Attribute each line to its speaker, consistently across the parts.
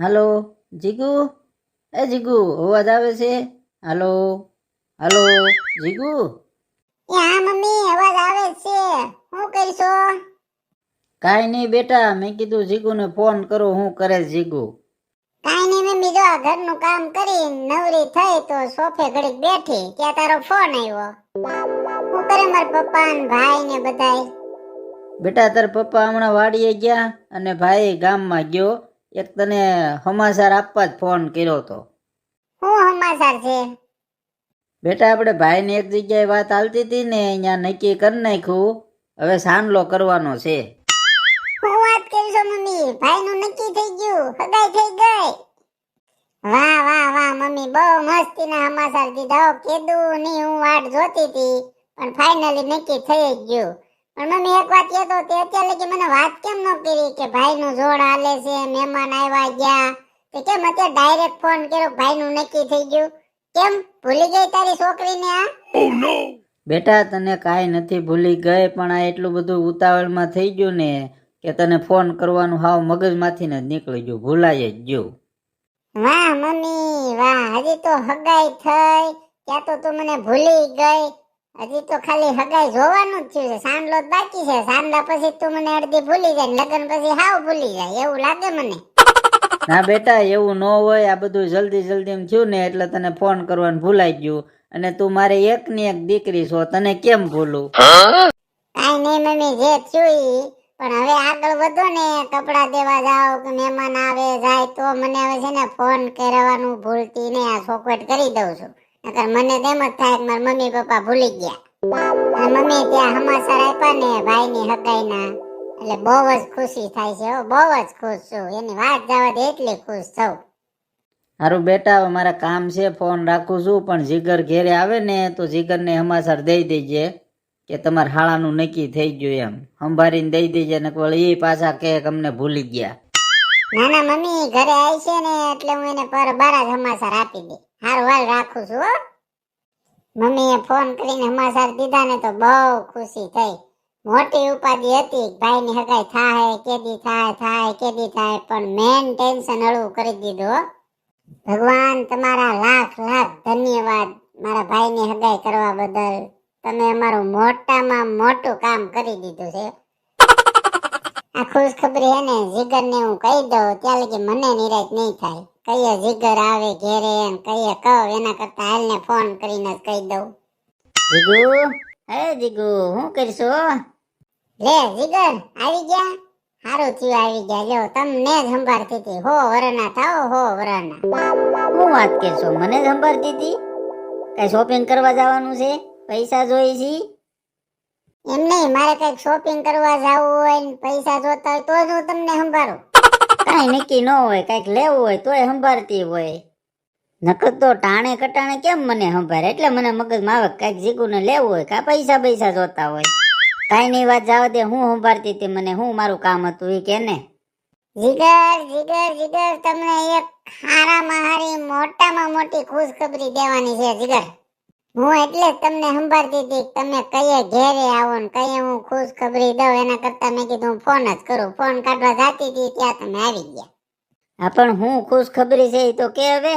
Speaker 1: હાલો જીગુ? એ જીગુ અવાજ આવે છે? હાલો હાલો જીગુ?
Speaker 2: એ હા મમ્મી અવાજ આવે છે. શું કરશો?
Speaker 1: કાંઈ નહીં બેટા મેં કીધું જીગુને ફોન કરો હું કરે જીગુ.
Speaker 2: કાંઈ નહીં મમ્મી જો આ ઘરનું કામ કરી નવરી થઈ તો સોફે ઘડીક બેઠી ત્યાં તારો ફોન આવ્યો. હું કરે માર પપ્પા ને ભાઈ ને બધાય?
Speaker 1: બેટા તાર પપ્પા હમણાં વાડીએ ગયા અને ભાઈ ગામમાં ગયો. એક તને સમાચાર આપવા જ ફોન કર્યો હતો.
Speaker 2: શું સમાચાર છે?
Speaker 1: બેટા આપણે ભાઈની એક જગ્યાએ વાત હાલતી હતી ને અહીંયા નક્કી કરી નાખ્યું. હવે સાંડલો કરવાનો છે.
Speaker 2: શું વાત કરશો મમ્મી? ભાઈનું નક્કી થઈ ગયું હગાઈ થઈ ગઈ. વાહ વાહ વાહ મમ્મી બહુ મસ્તી ના સમાચાર દીધા કેદું નહીં હું વાટ જોતી હતી પણ ફાઇનલી નક્કી થઈ જ ગયું. પણ મમ્મી એક વાત કહેતો તે અત્યારે કે મને વાત કેમ ન કરી કે ભાઈ નું જોડ હાલે છે મહેમાન આવ્યા ગયા. તે કેમ અત્યારે ડાયરેક્ટ ફોન કર્યો ભાઈનું નક્કી થઈ ગયું? કેમ? ભૂલી ગઈ તારી છોકરીને આ?
Speaker 1: બેટા તને કાંઈ નથી ભૂલી ગઈ પણ આ એટલું બધું ઉતાવળમાં થઈ ગયું ને કે તને ફોન કરવાનું હાવ મગજમાંથી ને જ નીકળી ગયું. ભૂલાય જ ગયું.
Speaker 2: વાહ મમ્મી વાહ. હજી તો હગાઈ થઈ. ત્યાં તો તું મને ભૂલી ગઈ. હજી તો ખાલી હગાઈ જોવાનું જ થયું છે. સાંડલો જ બાકી છે. સાંડલા પછી તું મને અડધી ભૂલી જાય ને લગ્ન પછી હાવ ભૂલી જાય. એવું લાગે મને.
Speaker 1: ના બેટા એવું ન હોય. આ બધું જલ્દી જલ્દી એમ થયું ને એટલે તને ફોન કરવાનું ભૂલાઈ ગયું. અને તું મારે એક ની એક દીકરી છો. તને કેમ ભૂલું?
Speaker 2: કાઈ નહીં મમ્મી જે થયું પણ હવે આગળ વધો ને. કપડા દેવા જાઓ કે મહેમાન આવે જાય તો મને હવે છે ને ફોન કરવાનું ભૂલતી ને આ ચોખવટ કરી દઉં છું. નકર મને તેમ જ થાય કે મારા મમ્મી પપ્પા ભૂલી ગયા. મમ્મી ત્યાં સમાચાર આપ્યા ને ભાઈની હગાઈના. એટલે બહુ જ ખુશી થાય છે બહુ જ ખુશ છું. એની વાત જવા દે એટલી ખુશ થઉં.
Speaker 1: હારું બેટા હવે મારા કામ છે ફોન રાખું છું પણ જીગર ઘેરે આવે ને તો જીગરને સમાચાર દઈ દેજે કે તમારા હાળાનું નક્કી થઈ ગયું એમ. સંભાળીને દઈ દેજે ને વળી એ પાછા કે અમને ભૂલી ગયા.
Speaker 2: ના ના મમ્મી ઘરે આવી છે ને એટલે હું એને પર બારા જ સમાચાર આપી દે. હારું, હાલ રાખું છું, હો. મમ્મીએ ફોન કરીને સમાચાર દીધા ને તો બહુ ખુશી થઈ. મોટી ઉપાધિ હતી ભાઈ ભાઈની હગાઈ થાય, કેદી થાય થાય, કેદી થાય, પણ મેન ટેન્શન હળવું કરી દીધું ભગવાન તમારા લાખ લાખ ધન્યવાદ મારા ભાઈની હગાઈ કરવા બદલ. તમે અમારું મોટામાં મોટું કામ કરી દીધું છે. આ ખુશ ખબરી હે ને જીગર ને હું કહી દઉં ત્યાં લગી મને નિરાશ નહીં થાય. કહીએ જીગર આવે ઘેરે એમ કહીએ કહું એના કરતા હાલ ને ફોન કરીને જ કહી દઉં.
Speaker 1: જીગુ? હે જીગુ શું કરશો?
Speaker 2: લે જીગર આવી ગયા? હારું થયું આવી ગયા. જો તમને જ સંભાળતી હતી હો વરના થાઓ હો વરના
Speaker 1: હું વાત કરશો? મને જ સંભાળતી હતી કઈ શોપિંગ કરવા જવાનું છે? પૈસા જોઈ છે?
Speaker 2: એમ નહીં, મારે કંઈક શોપિંગ કરવા જવું હોય ને પૈસા જોતા હોય તો જ હું તમને સંભાળું.
Speaker 1: કાંઈ નક્કી ન હોય, કાંઈક લેવું હોય તોય સંભાળતી હોય. નકર તો ટાણે કટાણે કેમ મને સંભાળે? એટલે મને મગજમાં આવે કાંઈક જીગુને લેવું હોય કાં પૈસા પૈસા જોતા હોય. કાંઈ નહીં વાત જાવ દે, હું સંભાળતી હતી મને, હું મારું કામ હતું એ કે ને.
Speaker 2: જીગર જીગર જીગર, તમને એક હારામાં હારી મોટામાં મોટી ખુશખબરી દેવાની છે, જીગર. હું એટલે જ તમને સંભાળતી હતી તમે કઈએ ઘેરે આવો ને કઈએ હું ખુશખબરી દઉં. એના કરતા મેં કીધું ફોન જ કરું. ફોન કાઢવા જાતી હતી ત્યાં તમે આવી ગયા.
Speaker 1: હા પણ હું ખુશ ખબરી છે એ તો કે હવે?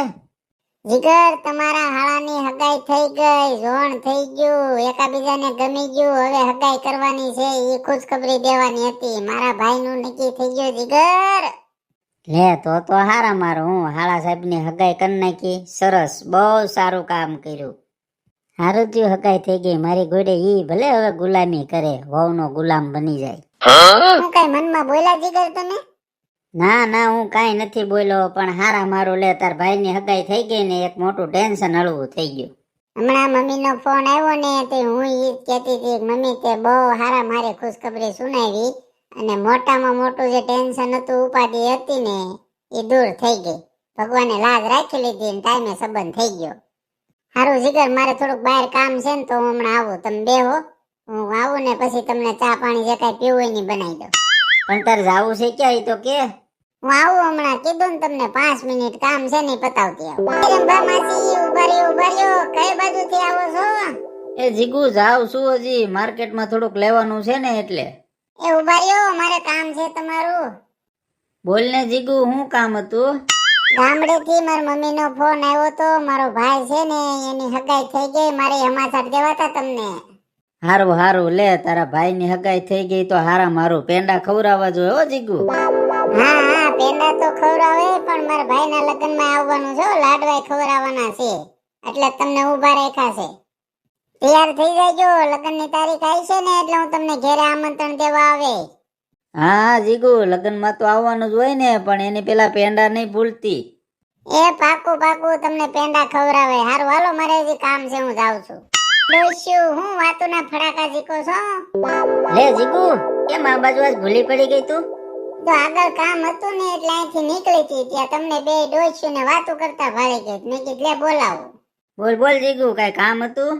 Speaker 2: જીગર તમારા હાળાની હગાઈ થઈ ગઈ જોણ થઈ ગયું એકાબીજાને ગમી ગયું હવે હગાઈ કરવાની છે એ ખુશ ખબરી દેવાની હતી. મારા ભાઈનું નક્કી થઈ ગયું જીગર.
Speaker 1: લે તો તો હારા મારો. હું હાળા સાહેબની હગાઈ કરી નાખી. સરસ બહુ સારું કામ કર્યું. હારું થયું હગાઈ થઈ ગઈ મારી ગોડે ઈ ભલે હવે ગુલામી કરે વહુનો ગુલામ બની જાય.
Speaker 2: હું? કઈ મનમાં બોલ્યા જીગર તમે?
Speaker 1: ના ના હું કઈ નથી બોલ્યો પણ હારા મારું લે તાર ભાઈની હગાઈ થઈ ગઈ ને એક મોટું ટેન્શન હળવું થઈ ગયું.
Speaker 2: હમણાં મમ્મીનો ફોન આવ્યો ને તે હું ઈ કહેતી હતી મમ્મી તે બહુ હારા મારે ખુશખબરી સુનાવી અને મોટામાં મોટું જે ટેન્શન હતું ઉપાધિ હતી ને એ દૂર થઈ ગઈ. ભગવાને લાજ રાખી લીધી ને ટાઈમે સંબંધ થઈ ગયો. હારું જીગર મારે થોડુંક બહાર કામ છે ને તો હું હમણાં આવું. તમે બેહો હું. આવું ને પછી તમને ચા પાણી જે કાંઈ પીવું હોય ને બનાવી દઉં.
Speaker 1: પણ તાર જાવું છે ક્યાં તો કે?
Speaker 2: હું આવું હમણાં. કીધું ને તમને પાંચ મિનિટ કામ છે ને પતાવતી આવું. રંભા માસી ઊભા રહ્યો ઊભા રહ્યો કઈ બાજુથી આવો છો?
Speaker 1: એ જીગુ જાવ છું હજી. માર્કેટમાં થોડુંક લેવાનું છે ને એટલે.
Speaker 2: એ ઊભા રહ્યો મારે કામ છે તમારું.
Speaker 1: બોલ ને જીગુ શું કામ હતું?
Speaker 2: ગામડેથી મારી મમ્મીનો ફોન આવ્યો તો મારો ભાઈ છે ને એની હગાઈ થઈ ગઈ મારે સમાચાર દેવાતા તમને.
Speaker 1: હારું હારું લે તારા ભાઈની હગાઈ થઈ ગઈ તો હારા મારું પેંડા ખવડાવવા જોઈએ હો જીગુ.
Speaker 2: હા હા પેંડા તો ખવડાવે પણ મારા ભાઈના લગ્નમાં આવવાનું છે લાડવાય ખવડાવવાના છે. એટલે તમને ઊભા રાખ્યા છે. તૈયાર થઈ જાયજો લગ્નની તારીખ આવી છે ને એટલે હું તમને ઘેરે આમંત્રણ દેવા આવે.
Speaker 1: હા જીગુ લગ્નમાં તો આવવાનું જ હોય ને પણ એની પેલા પેંડા નહીં ભૂલતી.
Speaker 2: એ પાકું પાકું તમને પેંડા ખવડાવે. હારું હાલો મારે હજી કામ છે હું જાઉં છું. ડોસ્યું હું વાતુના ફડાકા જીકો છો?
Speaker 1: લે જીગુ કેમ આ બાજુ આજ ભૂલી પડી ગઈ તું?
Speaker 2: તો આગળ કામ હતું ને એટલે અહીંથી નીકળી હતી ત્યાં તમને બે ડોસ્યું ને વાતો કરતા ભાળી ગઈ. મેં કીધું લે બોલાવો.
Speaker 1: બોલ બોલ જીગુ કઈ કામ હતું?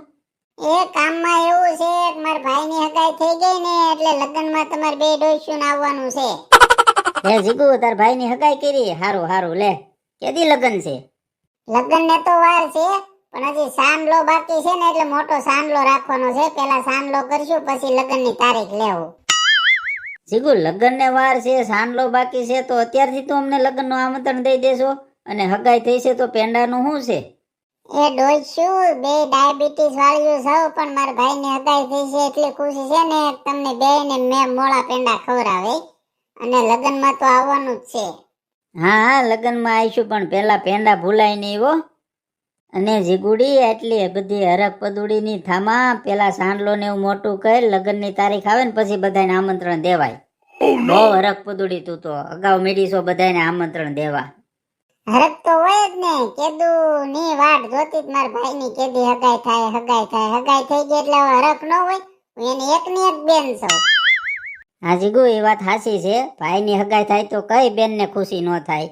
Speaker 2: એ કામમાં એવું છે કે મારા ભાઈની હગાઈ થઈ ગઈ ને એટલે લગ્નમાં તમારે બે ડોસ્યું આવવાનું છે.
Speaker 1: લે જીગુ તાર ભાઈની હગાઈ કરી. હારું હારું લે. કેદી લગન છે?
Speaker 2: લગ્ન ને તો વાર છે પણ હજી સાંડલો બાકી છે ને એટલે મોટો સાંડલો રાખવાનો છે. પેલા સાંડલો કરશું પછી લગ્નની તારીખ લેવું.
Speaker 1: જીગુ લગ્ન ને વાર છે સાંડલો બાકી છે તો અત્યારથી તું અમને લગ્નનું આમંત્રણ દઈ દેશો. અને હગાઈ થઈ છે તો પેંડાનું શું છે?
Speaker 2: એ ડોસ્યું બે ડાયાબિટીસ વાળ્યું સૌ પણ મારા ભાઈને હદાય થઈ છે એટલી ખુશી છે ને તમને બે ને મેં મોળા પેંડા ખવડાવે. અને લગ્નમાં તો આવવાનું જ છે.
Speaker 1: હા હા લગ્નમાં આવીશું પણ પેલા પેંડા ભૂલાય નહીં હો. અને જીગુડી એટલી બધી હરક પદુડીની થામા પેલા સાંડલો ને એવું મોટું કરી લગ્નની તારીખ આવે ને પછી બધાને આમંત્રણ દેવાય. બહુ હરક પદુડી તું તો અગાઉ મેડીસો બધાને આમંત્રણ દેવા.
Speaker 2: હરક તો હોય જ ને કેદું ની વાટ જોતી જ માર ભાઈ ની કેદી હગાઈ થાય હગાઈ થાય હગાઈ થઈ ગઈ એટલે હરક ન હોય હું એની એકની એક બેન છું.
Speaker 1: હા જીગુ એ વાત હાસી છે. ભાઈની હગાઈ થાય તો કઈ બેનને ખુશી ન થાય?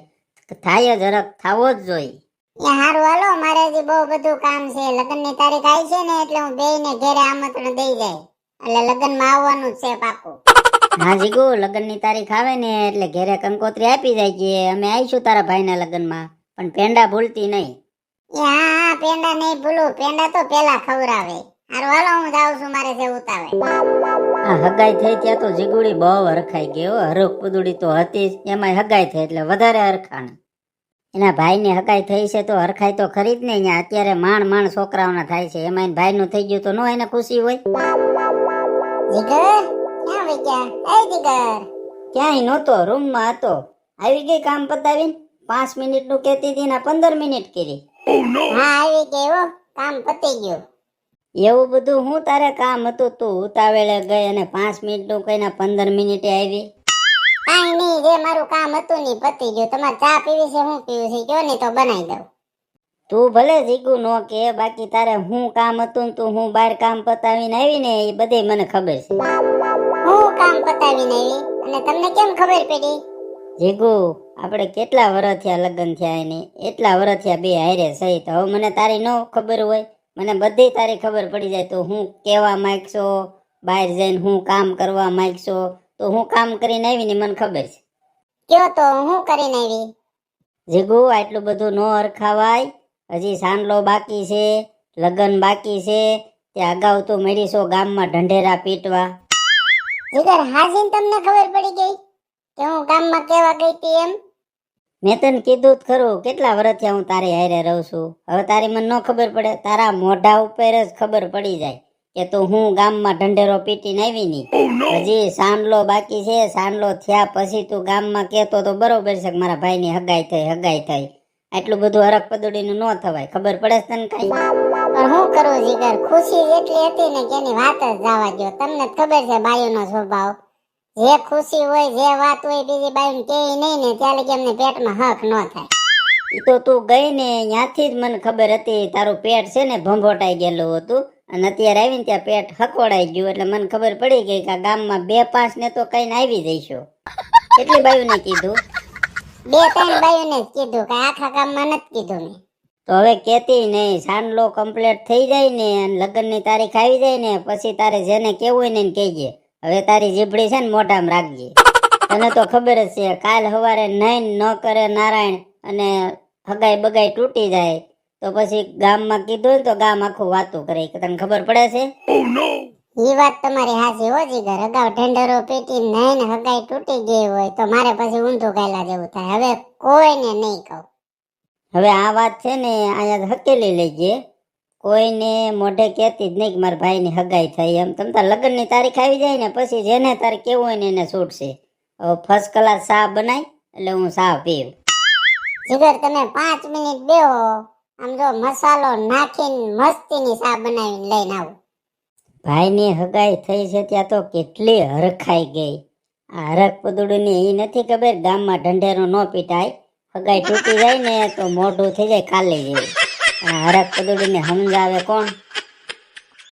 Speaker 1: થાય જ હરક થાવો જ જોઈએ
Speaker 2: એ હારું હાલો મારે હજી બહુ બધું કામ છે. લગ્નની તારીખ આવી છે ને એટલે હું બે ને ઘેરે આમંત્રણ દઈ જાય. એટલે લગ્નમાં આવવાનું છે પાકું.
Speaker 1: હા જીગુ લગ્નની તારીખ આવે ને એટલે ઘેરે કંકોત્રી આપી જાય છે અમે આવીશું તારા ભાઈના લગ્નમાં. પણ પેંડા ભૂલતી નહીં.
Speaker 2: હા પેંડા નહીં ભૂલું. પેંડા તો પેલા ખવરાવે હારું હાલો હું જાઉં છું મારે છે ઉતાવે.
Speaker 1: આ હગાઈ થઈ ત્યાં તો જીગુડી બહુ હરખાઈ ગઈ હરખ પુદુડી તો હતી એમાં હગાઈ થઈ એટલે વધારે હરખાણ. એના ભાઈની હગાઈ થઈ છે તો હરખાઈ તો ખરી જ નહીં. અત્યારે માણ માણ છોકરાઓના થાય છે. એમાં ભાઈ ભાઈનું થઈ ગયું તો નો એને ખુશી હોય.
Speaker 2: ક્યાં વઈ ગયા? એ જીગર
Speaker 1: ક્યાંય નહોતો રૂમમાં હતો. આવી ગઈ કામ પતાવીને પાંચ મિનિટનું કહેતી હતી ને પંદર મિનિટ કરી.
Speaker 2: હા આવી ગઈ હો. કામ પતી ગયું.
Speaker 1: એવું બધું હું તારે કામ હતું? તું ઉતાવળે ગઈ અને પાંચ મિનિટનું કહીને પંદર મિનિટે આવી?
Speaker 2: કાંઈ નહીં જે મારું કામ હતું ને પતી ગયું. તમારે ચા પીવી છે હું પીવું છે. કયો ને તો બનાવી દઉં.
Speaker 1: તું ભલે જીગું નો કે બાકી તારે હું કામ હતું ને તું હું બહાર કામ પતાવીને આવીને એ બધે મને ખબર છે.
Speaker 2: કામ પતાવીને આવી અને તમને કેમ ખબર પડી?
Speaker 1: જીગુ આપણે કેટલા વર્ષ થયા લગ્ન થયા એને? એટલા વર્ષ થયા બે હારે સહી તો હવે મને તારી ન ખબર હોય મને બધી તારી ખબર પડી જાય. તો હું કેવા માંગશો? બહાર જઈને હું કામ કરવા માંગશો? તો હું કામ કરીને આવી ને મને ખબર છે.
Speaker 2: કયો તો હું કરીને આવી?
Speaker 1: જીગુ આટલું બધું નો અરખાવાય હજી સાંડલો બાકી છે લગ્ન બાકી છે. ત્યાં અગાઉ તો મેળીશો ગામમાં ઢંઢેરા પીટવા.
Speaker 2: જીગર હાજીન તમને ખબર પડી ગઈ કે હું ગામમાં કેવા ગઈ હતી એમ?
Speaker 1: મેં તને કીધું જ ખરું કેટલા વર્ષથી હું તારી હારે રહું છું? હવે તારી મને ન ખબર પડે તારા મોઢા ઉપર જ ખબર પડી જાય કે તું હું ગામમાં ઢંઢેરો પીટીને આવી નહીં હજી સાંડલો બાકી છે સાંડલો થયા પછી તું ગામમાં કહેતો તો બરોબર છે કે મારા ભાઈની હગાઈ થઈ હગાઈ થઈ. આટલું બધું હરક પદુડીનું ન થવાય ખબર પડે છે તને કઈ?
Speaker 2: પણ હું કરું જીગર? ખુશી જેટલી હતી ને કે એની વાત જ જવા દો તમને ખબર છે બાયુનો સ્વભાવ. જે ખુશી હોય જે વાત હોય બીજી બાયું કે નહીં ને ત્યાં લગી અમને પેટમાં હક ન થાય.
Speaker 1: તો તું ગઈ ને ત્યાંથી જ મને ખબર હતી તારું પેટ છે ને ભંભોટાઈ ગયેલું હતું. અને અત્યારે આવીને ત્યાં પેટ હકોડાઈ ગયું એટલે મને ખબર પડી ગઈ કે ગામમાં બે પાંચ ને તો કઈને આવી જઈશું. કેટલી બાયુને કીધું?
Speaker 2: બે ત્રણ બાયુને જ કીધું કે આખા ગામમાં નથી કીધું મેં.
Speaker 1: તો હવે કેતી નહીં સાંડલો કમ્પ્લીટ થઈ જાય ને અને લગ્નની તારીખ આવી જાય ને પછી તારે જેને કેવું હોય ને એને હવે તારી જીભડી છે ને મોઢામાં રાખજે. તને તો ખબર જ છે કાલ સવારે નહીં ન કરે નારાયણ અને હગાઈ બગાઈ તૂટી જાય. તો પછી ગામમાં કીધું ને તો ગામ આખું વાતું કરે. કે તને ખબર પડે છે?
Speaker 2: એ વાત તમારી હાજી હો જીગર. અગાઉ ઢંઢરો પેટી નહીં હગાઈ તૂટી ગઈ હોય તો મારે પછી ઊંધું ગાયલા જેવું થાય. હવે કોઈને નહીં કહું.
Speaker 1: હવે આ વાત છે ને અહીંયા હકેલી લઈએ કોઈને મોઢે કહેતી જ નહીં કે મારા ભાઈની હગાઈ થઈ. એમ તમ તાર લગ્નની તારીખ આવી જાય ને પછી જેને તારે કેવું હોય ને એને છૂટશે. હવે ફર્સ્ટ ક્લાસ ચા બનાય એટલે હું ચા પીવ
Speaker 2: જીગર તમે પાંચ મિનિટ બેહો. આમ જો મસાલો નાખીને મસ્તીની ચા બનાવીને લઈને આવું.
Speaker 1: ભાઈની હગાઈ થઈ છે ત્યાં તો કેટલી હરખાઈ ગઈ. આ હરખ ને એ નથી ખબર ગામમાં ઢંઢેરો ન પીટાય. હગાઈ તૂટી જાય ને તો મોઢું થઈ જાય કાલે જેવું. આ હરખ પદુડીને સમજાવે કોણ?